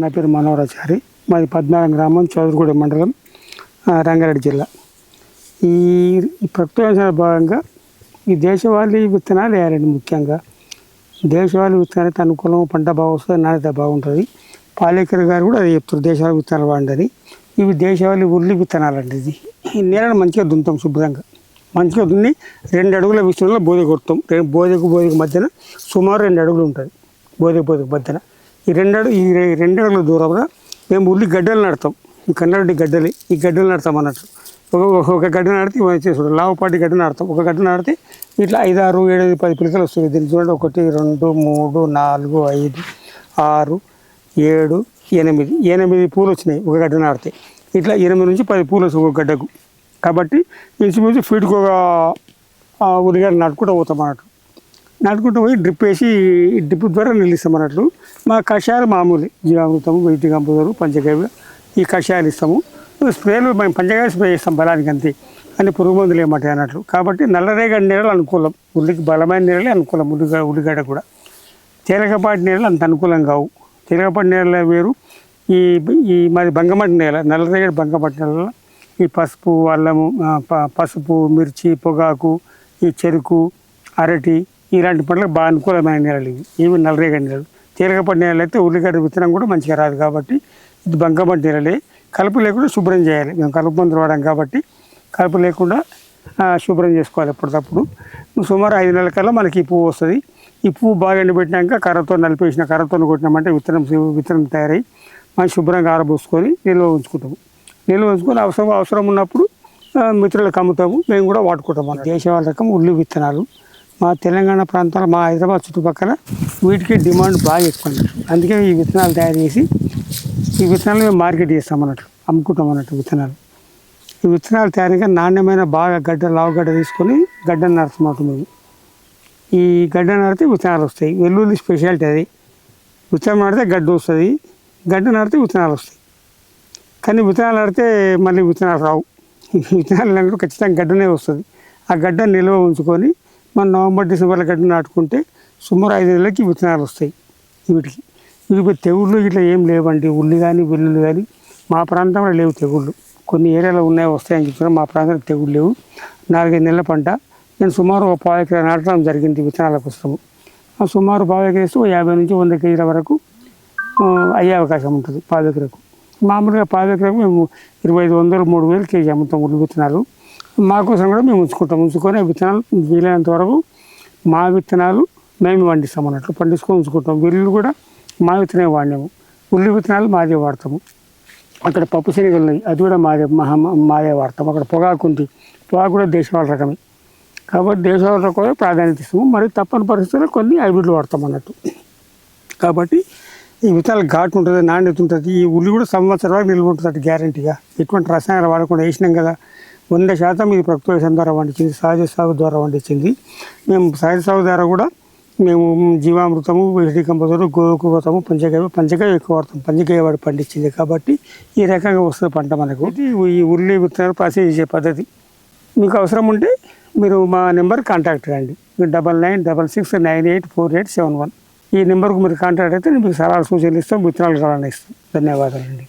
నా పేరు మనోహరాచారి మాది పద్నాలుగు గ్రామం చౌదరిగూడెం మండలం రంగారెడ్డి జిల్లా. ఈ ఈ ప్రకృతి భాగంగా ఈ దేశవాళీ విత్తనాలు వేయాలండి ముఖ్యంగా. దేశవాళీ విత్తనాలు అనుకూలం పంట బాగా వస్తుంది నాణ్యత బాగుంటుంది. పాలేకర్ గారు కూడా అది చెప్తారు దేశవాళీ విత్తనాలు వాడండి ఇవి దేశవాళీ ఉల్లి విత్తనాలు అండి ఇది. ఈ నీళ్ళని మంచిగా దుంతాం శుభ్రంగా. మంచిగా దున్ని రెండు అడుగుల విషయంలో బోధ కొడతాం. రెండు బోధకు బోధకు మధ్యన సుమారు రెండు అడుగులు ఉంటుంది. బోధకు బోధకు మధ్యన. ఈ రెండు ఈ రెండు అడుగుల దూరంలో మేము ఉల్లి గడ్డలు నడతాం. ఈ కన్నడి గడ్డలు ఈ గడ్డలు నడతాం అన్నట్టు. ఒక ఒక- గడ్డ నాడితే చేసుకుంటాం లావుపాటి గడ్డ నాడతాం. ఒక గడ్డ నాడితే ఇట్లా ఐదు ఆరు ఏడు పది పిలకలు వస్తుంది దీనికి చూడండి ఒకటి రెండు మూడు నాలుగు ఐదు ఆరు ఏడు ఎనిమిది. ఎనిమిది పూలు వచ్చినాయి ఒక గడ్డ నాడితే. ఇట్లా ఎనిమిది నుంచి పది పూలు వస్తాయి ఒక గడ్డకు. కాబట్టి ఇంచుమించు ఫీట్కి ఒక ఆ, ఉల్లిగడ్డ నాటుకుంటూ పోతాం అన్నట్టు. నాటుకుంటూ పోయి డ్రిప్ వేసి ఈ డ్రిప్ ద్వారా నిలుస్తాం అన్నట్లు. మా కషాయాలు మామూలు. జీవామృతము వైద్య కంపోజరు పంచగవ్య ఈ కషాయాలు ఇస్తాము. స్ప్రేలు మేము పంచగవ్య స్ప్రే చేస్తాం బలానికి అంతే. అని పురుగు మందులు ఏమంటాయి అన్నట్లు. కాబట్టి నల్లరేగడి నీళ్ళు అనుకూలం. ఉల్లికి బలమైన నీళ్ళే అనుకూలం. ఉల్లిగ ఉల్లిగడ్డ కూడా. తేలికపాటి నీళ్ళు అంత అనుకూలం కావు. తేలికపాటి నీళ్ళ వేరు. ఈ ఈ మాది బంగమట్టి నేల. నల్లరేగడి బంగమట్టి నేల ఈ పసుపు అల్లము ప- పసుపు మిర్చి పొగాకు ఈ చెరుకు అరటి ఇలాంటి పంటలకు బాగా అనుకూలమైన నేలలు ఇవి. ఇవి నల్లరేగడి నేలలు. తేలికపాటి నేలలు అయితే ఉల్లిగడ్డ విత్తనం కూడా మంచిగా రాదు కాబట్టి ఇది బంగమట్టి నేలలే. కలుపు లేకుండా శుభ్రం చేయాలి. మేము కలుపు మందులు వాడాం కాబట్టి కలుపు లేకుండా శుభ్రం చేసుకోవాలి ఎప్పటికప్పుడు. సుమారు ఐదు నెలల కల్లా మనకి ఈ పువ్వు వస్తుంది. ఈ పువ్వు బాగా ఎండబెట్టినాక కర్రతో నలిపేసిన కర్రతో కొట్టినామంటే విత్తనం విత్తనం తయారై మనం శుభ్రంగా ఆరబోసుకొని నిల్వ ఉంచుకుంటాము. నిల్వ ఉంచుకొని అవసరం అవసరం ఉన్నప్పుడు మిత్రులకు అమ్ముతాము. మేము కూడా వాడుకుంటాము దేశవాళ రకం ఉల్లి విత్తనాలు. మా తెలంగాణ ప్రాంతాలు మా హైదరాబాద్ చుట్టుపక్కల వీటికి డిమాండ్ బాగా ఎక్కువ అందుకే ఈ విత్తనాలు తయారు చేసి ఈ విత్తనాలు మేము మార్కెట్ చేస్తాం అన్నట్టు అమ్ముకుంటాం అన్నట్టు విత్తనాలు. ఈ విత్తనాలు తయారీగా నాణ్యమైన బాగా గడ్డ లావుగడ్డ తీసుకొని గడ్డను నడుస్తున్నట్టు మేము. ఈ గడ్డ నడితే విత్తనాలు వస్తాయి. వెల్లుల్లి స్పెషాలిటీ అది. విత్తనం నడితే గడ్డ వస్తుంది. గడ్డ నడితే విత్తనాలు వస్తాయి. కానీ విత్తనాలు నడితే మళ్ళీ విత్తనాలు రావు. విత్తనాలు నడితే ఖచ్చితంగా గడ్డనే వస్తుంది. ఆ గడ్డ నిల్వ ఉంచుకొని మన నవంబర్ డిసెంబర్లో గడ్డి నాటుకుంటే సుమారు ఐదు నెలలకి విత్తనాలు వస్తాయి వీటికి. ఇవి తెగుళ్ళు ఇట్లా ఏం లేవండి. ఉల్లి కానీ వెల్లుల్లి కానీ మా ప్రాంతంలో లేవు తెగుళ్ళు. కొన్ని ఏరియాలో ఉన్నాయి వస్తాయని చెప్తున్నారు. మా ప్రాంతంలో తెగుళ్ళు లేవు. నాలుగైదు నెలల పంట. నేను సుమారు ఒక పావు ఎకరా నాటడం జరిగింది విత్తనాల కోసము ఆ సుమారు పావు ఎకరా వేస్తే యాభై నుంచి వంద కేజీల వరకు అయ్యే అవకాశం ఉంటుంది పావు ఎకరకు. మామూలుగా పావు ఎకరకు మేము ఇరవై ఐదు వందలు మూడు వేలు కేజీ అమ్ముతాం ఉల్లి విత్తనాలు. మా కోసం కూడా మేము ఉంచుకుంటాం. ఉంచుకొని ఆ విత్తనాలు వీలైనంత వరకు మా విత్తనాలు మేము పండిస్తాం అన్నట్లు పండించుకొని ఉంచుకుంటాం. వీళ్ళు కూడా మా విత్తనే వాడినాము. ఉల్లి విత్తనాలు మాదే వాడతాము. అక్కడ పప్పు శనగలు ఉన్నాయి. అది కూడా మాదే మహా మాదే వాడతాం అక్కడ పొగాకు ఉంది. పొగాకు కూడా దేశవాళ రకమే. కాబట్టి దేశవాళ రకమే ప్రాధాన్యత ఇస్తాము. మరి తప్పని పరిస్థితుల్లో కొన్ని హైబ్రిడ్లు వాడతాం అన్నట్టు. కాబట్టి ఈ విత్తనాలు ఘాటు ఉంటుంది నాణ్యత ఉంటుంది. ఈ ఉల్లి కూడా సంవత్సరం వరకు నిల్వ ఉంటుంది గ్యారంటీగా. ఎటువంటి రసాయనాలు వాడకుండా వేసినాం కదా. వంద శాతం ఇది ప్రకృతి వ్యవసాయం ద్వారా పండించింది సహజ సాగు ద్వారా పండించింది మేము సహజ సాగు ద్వారా కూడా మేము జీవామృతము వెజిటీ కంపోజరు గోకువతము పంచకాయ పంచకాయ ఎక్కువ వాడతాం. పంచకాయ వాడి పండించింది కాబట్టి ఈ రకంగా వస్తుంది పంట మనకు. ఇది ఈ ఉల్లి విత్తనాలు ప్రాసెస్ చేసే పద్ధతి. మీకు అవసరం ఉంటే మీరు మా నెంబర్ కాంటాక్ట్ కండి double nine double six nine eight four eight seven one. ఈ నెంబర్కు మీరు కాంటాక్ట్ అయితే నేను మీకు సలహా సూచనలు ఇస్తాం విత్తనాలు కావాలని ఇస్తాం. ధన్యవాదాలండి.